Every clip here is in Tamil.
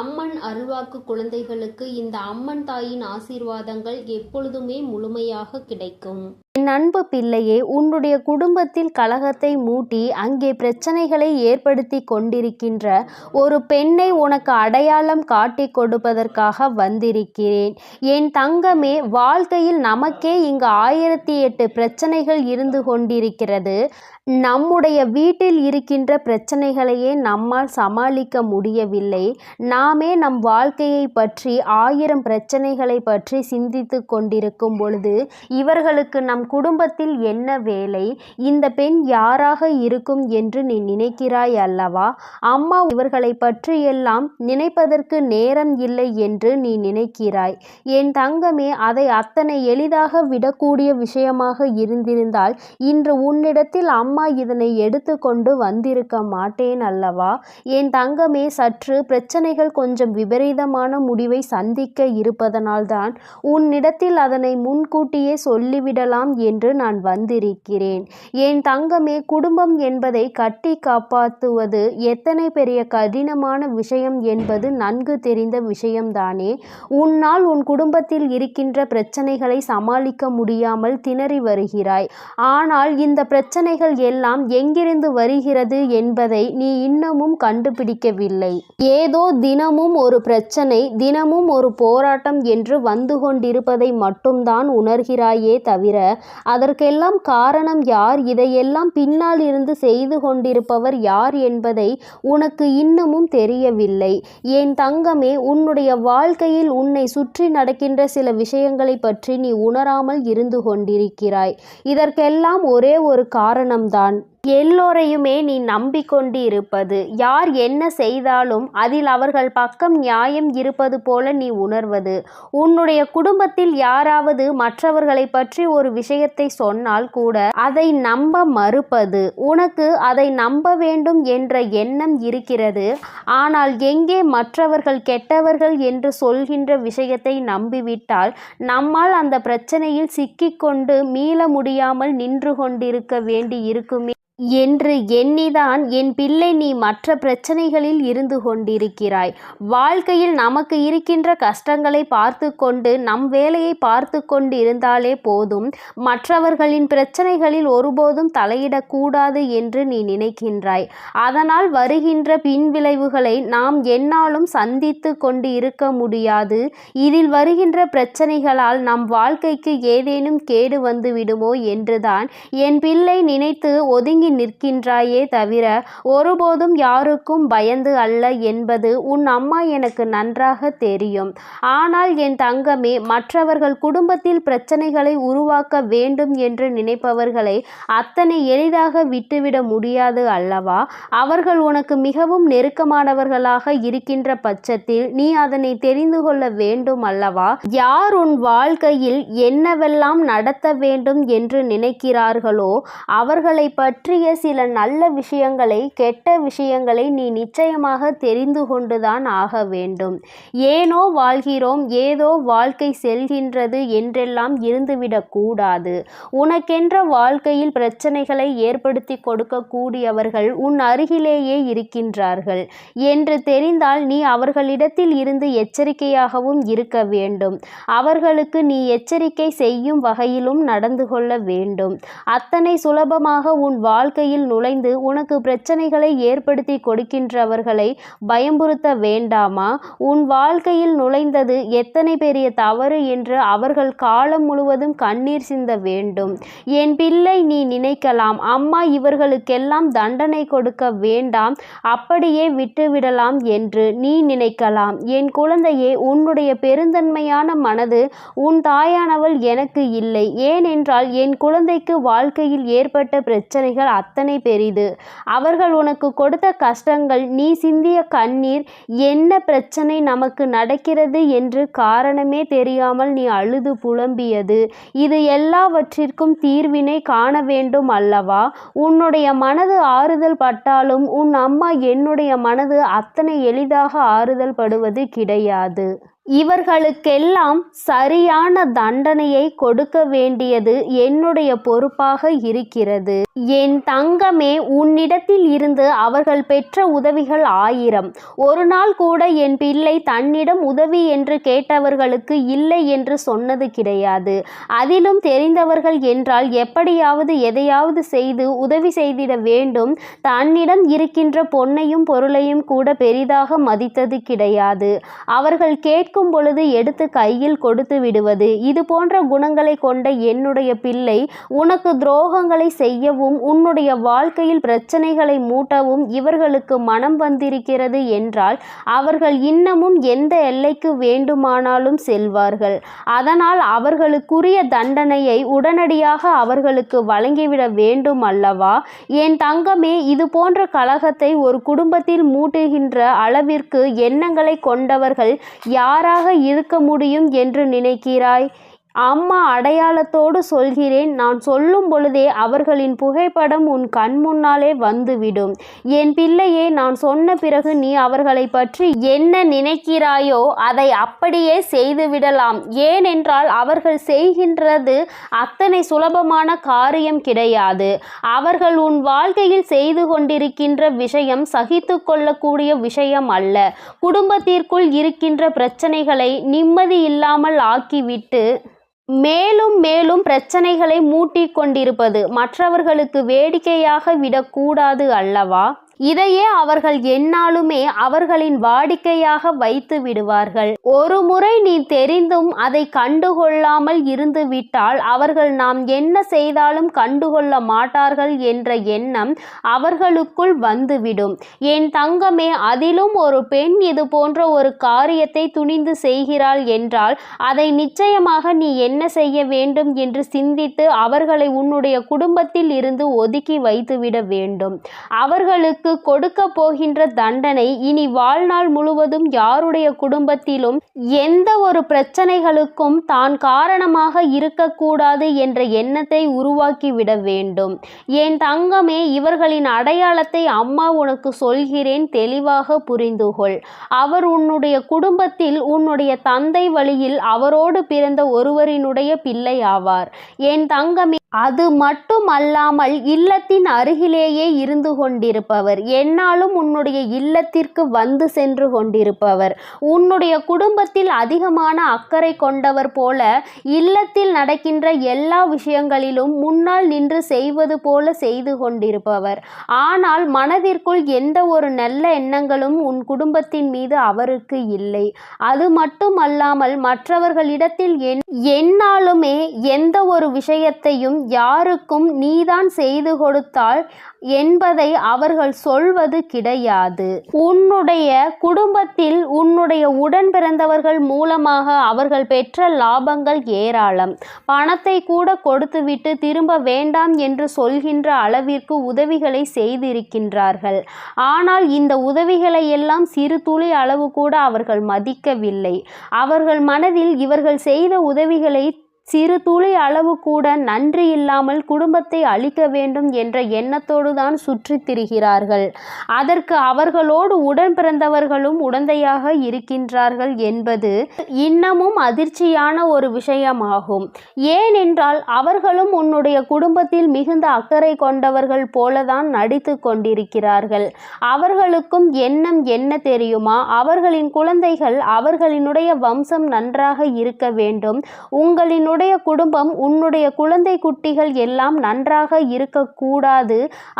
அம்மன் அருள்வாக்கு குழந்தைகளுக்கு இந்த அம்மன் தாயின் ஆசீர்வாதங்கள் எப்பொழுதுமே முழுமையாக கிடைக்கும். என் அன்பு பிள்ளையே உன்னுடைய குடும்பத்தில் கலகத்தை மூட்டி அங்கே பிரச்சனைகளை ஏற்படுத்தி கொண்டிருக்கின்ற ஒரு பெண்ணை உனக்கு அடையாளம் காட்டி கொடுப்பதற்காக வந்திருக்கிறேன். என் தங்கமே வாழ்க்கையில் நமக்கே இங்கு ஆயிரத்தி எட்டு பிரச்சனைகள் இருந்து கொண்டிருக்கிறது. நம்முடைய வீட்டில் இருக்கின்ற பிரச்சனைகளையே நம்மால் சமாளிக்க முடியவில்லை. நாமே நம் வாழ்க்கையை பற்றி ஆயிரம் பிரச்சனைகளை பற்றி சிந்தித்து கொண்டிருக்கும் பொழுது இவர்களுக்கு நம் குடும்பத்தில் என்ன வேலை? இந்த பெண் யாராக இருக்கும் என்று நீ நினைக்கிறாய் அல்லவா? அம்மா இவர்களை பற்றியெல்லாம் நினைப்பதற்கு நேரம் இல்லை என்று நீ நினைக்கிறாய். என் தங்கமே அதை அத்தனை எளிதாக விடக்கூடிய விஷயமாக இருந்திருந்தால் இன்று உன்னிடத்தில் அம்மா இதனை எடுத்துக்கொண்டு வந்திருக்க மாட்டேன் அல்லவா? என் தங்கமே சற்று பிரச்சனைகள் கொஞ்சம் விபரீதமான முடிவை சந்திக்க இருப்பதனால்தான் உன்னிடத்தில் அதனை முன்கூட்டியே சொல்லிவிடலாம் என்று நான் வந்திருக்கிறேன். என் தங்கமே குடும்பம் என்பதை கட்டி காப்பாற்றுவது எத்தனை பெரிய கடினமான விஷயம் என்பது நன்கு தெரிந்த விஷயம்தானே. உன்னால் உன் குடும்பத்தில் இருக்கின்ற பிரச்சனைகளை சமாளிக்க முடியாமல் திணறி வருகிறாய். ஆனால் இந்த பிரச்சனைகள் எல்லாம் எங்கிருந்து வருகிறது என்பதை நீ இன்னமும் கண்டுபிடிக்கவில்லை. ஏதோ தினமும் ஒரு பிரச்சனை தினமும் ஒரு போராட்டம் என்று வந்து கொண்டிருப்பதை மட்டும்தான் உணர்கிறாயே தவிர அதற்கெல்லாம் காரணம் யார்? இதையெல்லாம் பின்னால் இருந்து செய்து கொண்டிருப்பவர் யார் என்பதை உனக்கு இன்னமும் தெரியவில்லை. என் தங்கமே உன்னுடைய வாழ்க்கையில் உன்னை சுற்றி நடக்கின்ற சில விஷயங்களை பற்றி நீ உணராமல் இருந்து கொண்டிருக்கிறாய். இதற்கெல்லாம் ஒரே ஒரு காரணம்தான். எல்லோரையுமே நீ நம்பிக்கொண்டு இருப்பது யார் என்ன செய்தாலும் அதில் அவர்கள் பக்கம் நியாயம் இருப்பது போல நீ உணர்வது. உன்னுடைய குடும்பத்தில் யாராவது மற்றவர்களை பற்றி ஒரு விஷயத்தை சொன்னால் கூட அதை நம்ப மறுப்பது. உனக்கு அதை நம்ப வேண்டும் என்ற எண்ணம் இருக்கிறது. ஆனால் எங்கே மற்றவர்கள் கெட்டவர்கள் என்று சொல்கின்ற விஷயத்தை நம்பிவிட்டால் நம்மால் அந்த பிரச்சனையில் சிக்கிக்கொண்டு மீள முடியாமல் நின்று கொண்டிருக்க வேண்டி இருக்குமே என்று எண்ணிதான் என் பிள்ளை நீ மற்ற பிரச்சனைகளில் இருந்து கொண்டிருக்கிறாய். வாழ்க்கையில் நமக்கு இருக்கின்ற கஷ்டங்களை பார்த்து கொண்டு நம் வேலையை பார்த்து கொண்டு இருந்தாலே போதும். மற்றவர்களின் பிரச்சனைகளில் ஒருபோதும் தலையிடக்கூடாது என்று நீ நினைக்கின்றாய். அதனால் வருகின்ற பின்விளைவுகளை நாம் என்னாலும் சந்தித்து கொண்டு இருக்க முடியாது. இதில் வருகின்ற பிரச்சனைகளால் நம் வாழ்க்கைக்கு ஏதேனும் கேடு வந்து விடுமோ என்றுதான் என் பிள்ளை நினைத்து ஒதுங்கி நிற்கின்றாயே தவிர ஒருபோதும் யாருக்கும் பயந்து அல்ல என்பது உன் அம்மா எனக்கு நன்றாக தெரியும். ஆனால் என் தங்கமே மற்றவர்கள் குடும்பத்தில் பிரச்சனைகளை உருவாக்க வேண்டும் என்று நினைப்பவர்களை அத்தனை எளிதாக விட்டுவிட முடியாது அல்லவா? அவர்கள் உனக்கு மிகவும் நெருக்கமானவர்களாக இருக்கின்ற பட்சத்தில் நீ அதனை தெரிந்து கொள்ள வேண்டும் அல்லவா? யார் உன் வாழ்க்கையில் என்னவெல்லாம் நடத்த வேண்டும் என்று நினைக்கிறார்களோ அவர்களை பற்றி பற்றிய சில நல்ல விஷயங்களை கெட்ட விஷயங்களை நீ நிச்சயமாக தெரிந்து கொண்டுதான் ஆக வேண்டும். ஏனோ வாழ்கிறோம் ஏதோ வாழ்க்கை செல்கின்றது என்றெல்லாம் இருந்துவிடக்கூடாது உனக்கென்ற வாழ்க்கையில் பிரச்சனைகளை ஏற்படுத்தி கொடுக்கக்கூடியவர்கள் உன் அருகிலேயே இருக்கின்றார்கள். என்று தெரிந்தால் நீ அவர்களிடத்தில் இருந்து எச்சரிக்கையாகவும் இருக்க வேண்டும். அவர்களுக்கு நீ எச்சரிக்கை செய்யும் வகையிலும் நடந்து கொள்ள வேண்டும். அத்தனை சுலபமாக உன் வாழ்க்கையில் நுழைந்து உனக்கு பிரச்சனைகளை ஏற்படுத்தி கொடுக்கின்றவர்களை பயம்புறுத்த வேண்டாமா? உன் வாழ்க்கையில் நுழைந்தது எத்தனை பெரிய தவறு என்று அவர்கள் காலம் முழுவதும் கண்ணீர் சிந்த வேண்டும். என் பிள்ளை நீ நினைக்கலாம் அம்மா இவர்களுக்கெல்லாம் தண்டனை கொடுக்க வேண்டாம் அப்படியே விட்டுவிடலாம் என்று நீ நினைக்கலாம். என் குழந்தையே உன்னுடைய பெருந்தன்மையான மனது உன் தாயானவள் எனக்கு இல்லை. ஏனென்றால் என் குழந்தைக்கு வாழ்க்கையில் ஏற்பட்ட பிரச்சனைகள் அத்தனை பெரிது. அவர்கள் உனக்கு கொடுத்த கஷ்டங்கள் நீ சிந்திய கண்ணீர் என்ன பிரச்சனை நமக்கு நடக்கிறது என்று காரணமே தெரியாமல் நீ அழுது புலம்பியது. இது எல்லாவற்றிற்கும் தீர்வினை காண வேண்டும் அல்லவா? உன்னுடைய மனது ஆறுதல் பட்டாலும் உன் அம்மா என்னுடைய மனது அத்தனை எளிதாக ஆறுதல் படுவது கிடையாது. இவர்களுக்கெல்லாம் சரியான தண்டனையை கொடுக்க வேண்டியது என்னுடைய பொறுப்பாக இருக்கிறது. என் தங்கமே உன்னிடத்தில் இருந்து அவர்கள் பெற்ற உதவிகள் ஆயிரம். ஒரு நாள் கூட என் பிள்ளை தன்னிடம் உதவி என்று கேட்டவர்களுக்கு இல்லை என்று சொன்னது கிடையாது. அதிலும் தெரிந்தவர்கள் என்றால் எப்படியாவது எதையாவது செய்து உதவி செய்திட வேண்டும். தன்னிடம் இருக்கின்ற பொன்னையும் பொருளையும் கூட பெரிதாக மதித்தது கிடையாது. அவர்கள் கேட்கும் பொழுது எடுத்து கையில் கொடுத்து விடுவது. இது போன்ற குணங்களை கொண்ட என்னுடைய பிள்ளை உனக்கு துரோகங்களை செய்யவும் உன்னுடைய வாழ்க்கையில் பிரச்சனைகளை மூட்டவும் இவர்களுக்கு மனம் வந்திருக்கிறது என்றால் அவர்கள் இன்னமும் எந்த எல்லைக்கு வேண்டுமானாலும் செல்வார்கள். அதனால் அவர்களுக்குரிய தண்டனையை உடனடியாக அவர்களுக்கு வழங்கிவிட வேண்டும் அல்லவா? என் தங்கமே இது போன்ற கழகத்தை ஒரு குடும்பத்தில் மூட்டுகின்ற அளவிற்கு எண்ணங்களை கொண்டவர்கள் யார் யாராக இருக்க முடியும் என்று நினைக்கிறாய்? அம்மா அடையாளத்தோடு சொல்கிறேன். நான் சொல்லும் பொழுதே அவர்களின் புகைப்படம் உன் கண் முன்னாலே வந்துவிடும். என் பிள்ளையே நான் சொன்ன பிறகு நீ அவர்களை பற்றி என்ன நினைக்கிறாயோ அதை அப்படியே செய்துவிடலாம். ஏனென்றால் அவர்கள் செய்கின்றது அத்தனை சுலபமான காரியம் கிடையாது. அவர்கள் உன் வாழ்க்கையில் செய்து கொண்டிருக்கின்ற விஷயம் சகித்து கொள்ளக்கூடிய விஷயம் அல்ல. குடும்பத்திற்குள் இருக்கின்ற பிரச்சனைகளை நிம்மதி இல்லாமல் ஆக்கிவிட்டு மேலும் மேலும் பிரச்சனைகளை மூட்டிக் கொண்டிருப்பது மற்றவர்களுக்கு வேடிக்கையாக விடக்கூடாது அல்லவா? இதையே அவர்கள் என்னாலுமே அவர்களின் வாடிக்கையாக வைத்து விடுவார்கள். ஒரு முறை நீ தெரிந்தும் அதை கண்டுகொள்ளாமல் இருந்து விட்டால் அவர்கள் நாம் என்ன செய்தாலும் கண்டுகொள்ள மாட்டார்கள் என்ற எண்ணம் அவர்களுக்குள் வந்துவிடும். என் தங்கமே அதிலும் ஒரு பெண் இது போன்ற ஒரு காரியத்தை துணிந்து செய்கிறாள் என்றால் அதை நிச்சயமாக நீ என்ன செய்ய வேண்டும் என்று சிந்தித்து அவர்களை உன்னுடைய குடும்பத்தில் இருந்து ஒதுக்கி வைத்துவிட வேண்டும். அவர்களுக்கு கொடுக்க போகின்ற தண்டனை இனி வாழ்நாள் முழுவதும் யாருடைய குடும்பத்திலும் எந்த ஒரு பிரச்சனைகளுக்கும் தான் காரணமாக இருக்கக்கூடாது என்ற எண்ணத்தை உருவாக்கிவிட வேண்டும். என் தங்கமே இவர்களின் அடையாளத்தை அம்மா உனக்கு சொல்கிறேன் தெளிவாக புரிந்துகொள். அவர் உன்னுடைய குடும்பத்தில் உன்னுடைய தந்தை வழியில் அவரோடு பிறந்த ஒருவரினுடைய பிள்ளை ஆவார். என் தங்கமே அது மட்டுமல்லாமல் இல்லத்தின் அருகிலேயே இருந்து கொண்டிருப்பவர். என்னாலும் உன்னுடைய இல்லத்திற்கு வந்து சென்று கொண்டிருப்பவர். உன்னுடைய குடும்பத்தில் அதிகமான அக்கறை கொண்டவர் போல இல்லத்தில் நடக்கின்ற எல்லா விஷயங்களிலும் முன்னால் நின்று செய்வது போல செய்து கொண்டிருப்பவர். ஆனால் மனதிற்குள் எந்த ஒரு நல்ல எண்ணங்களும் உன் குடும்பத்தின் மீது அவருக்கு இல்லை. அது மட்டுமல்லாமல் மற்றவர்களிடத்தில் என் என்னாலுமே எந்த ஒரு விஷயத்தையும் யாருக்கும் நீதான் செய்து கொடுத்தால் என்பதை அவர்கள் சொல்வது கிடையாது. உன்னுடைய குடும்பத்தில் உன்னுடைய உடன் பிறந்தவர்கள் மூலமாக அவர்கள் பெற்ற லாபங்கள் ஏராளம். பணத்தை கூட கொடுத்துவிட்டு திரும்ப வேண்டாம் என்று சொல்கின்ற அளவிற்கு உதவிகளை செய்திருக்கின்றார்கள். ஆனால் இந்த உதவிகளை எல்லாம் சிறு துளி அளவு கூட அவர்கள் மதிக்கவில்லை. அவர்கள் மனதில் இவர்கள் செய்த உதவிகளை சிறு துளி அளவு கூட நன்றி இல்லாமல் குடும்பத்தை அழிக்க வேண்டும் என்ற எண்ணத்தோடு தான் சுற்றித் திரிகிறார்கள். அதற்கு அவர்களோடு உடன் பிறந்தவர்களும் உடந்தையாக இருக்கின்றார்கள் என்பது இன்னமும் அதிர்ச்சியான ஒரு விஷயமாகும். ஏனென்றால் அவர்களும் உன்னுடைய குடும்பத்தில் மிகுந்த அக்கறை கொண்டவர்கள் போலதான் நடித்து கொண்டிருக்கிறார்கள். அவர்களுக்கும் எண்ணம் என்ன தெரியுமா? அவர்களின் குழந்தைகள் அவர்களினுடைய வம்சம் நன்றாக இருக்க வேண்டும். உங்களின் உன்னுடைய குடும்பம் உன்னுடைய குழந்தை குட்டிகள் எல்லாம் நன்றாக இருக்கக்கூடாது.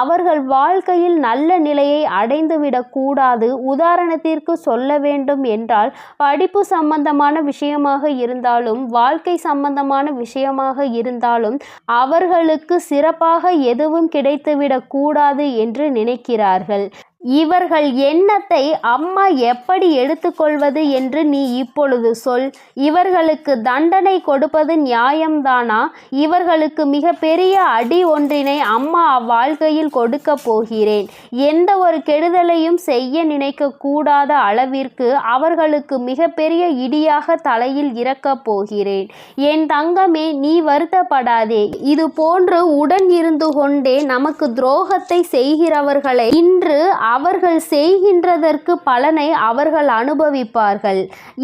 அவர்கள் வாழ்க்கையில் நல்ல நிலையை அடைந்துவிடக்கூடாது உதாரணத்திற்கு சொல்ல வேண்டும் என்றால் படிப்பு சம்பந்தமான விஷயமாக இருந்தாலும் வாழ்க்கை சம்பந்தமான விஷயமாக இருந்தாலும் அவர்களுக்கு சிறப்பாக எதுவும் கிடைத்துவிடக்கூடாது என்று நினைக்கிறார்கள். இவர்கள் எண்ணத்தை அம்மா எப்படி எடுத்துக்கொள்வது என்று நீ இப்பொழுது சொல். இவர்களுக்கு தண்டனை கொடுப்பது நியாயம்தானா? இவர்களுக்கு மிகப்பெரிய அடி ஒன்றினை அம்மா அவ்வாழ்க்கையில் கொடுக்க போகிறேன். எந்த ஒரு கெடுதலையும் செய்ய நினைக்க கூடாத அளவிற்கு அவர்களுக்கு மிகப்பெரிய இடியாக தலையில் இறக்கப் போகிறேன். என் தங்கமே நீ வருத்தப்படாதே. இது போன்று உடன் இருந்து கொண்டே நமக்கு துரோகத்தை செய்கிறவர்களை இன்று அவர்கள் செய்கின்றதற்கு பலனை அவர்கள் அனுபவிப்பார்கள்.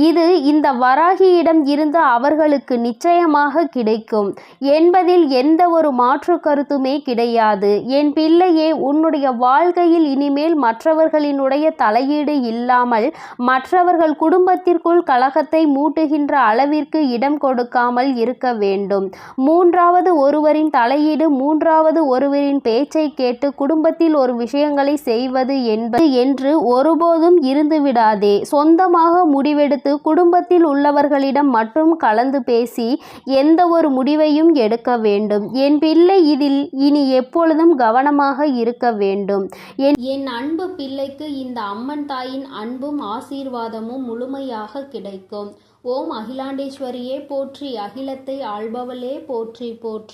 இது இந்த வராகியிடம் இருந்து அவர்களுக்கு நிச்சயமாக கிடைக்கும். என்பதில் எந்த ஒரு மாற்று கருத்துமே கிடையாது. என் பிள்ளையே உன்னுடைய வாழ்க்கையில் இனிமேல் மற்றவர்களினுடைய தலையீடு இல்லாமல் மற்றவர்கள் குடும்பத்திற்குள் கலகத்தை மூட்டுகின்ற அளவிற்கு இடம் கொடுக்காமல் இருக்க வேண்டும். மூன்றாவது ஒருவரின் தலையீடு மூன்றாவது ஒருவரின் பேச்சை கேட்டு குடும்பத்தில் ஒரு விஷயங்களை செய்வது என்பது என்று ஒருபோதும் இருந்துவிடாதே. சொந்தமாக முடிவெடுத்து குடும்பத்தில் உள்ளவர்களிடம் மட்டும் கலந்து பேசி எந்த ஒரு முடிவையும் எடுக்க வேண்டும். என் பிள்ளை இதில் இனி எப்பொழுதும் கவனமாக இருக்க வேண்டும். என் என் அன்பு பிள்ளைக்கு இந்த அம்மன் தாயின் அன்பும் ஆசீர்வாதமும் முழுமையாக கிடைக்கும். ஓம் அகிலாண்டேஸ்வரியே போற்றி. அகிலத்தை ஆள்பவளே போற்றி போற்றி.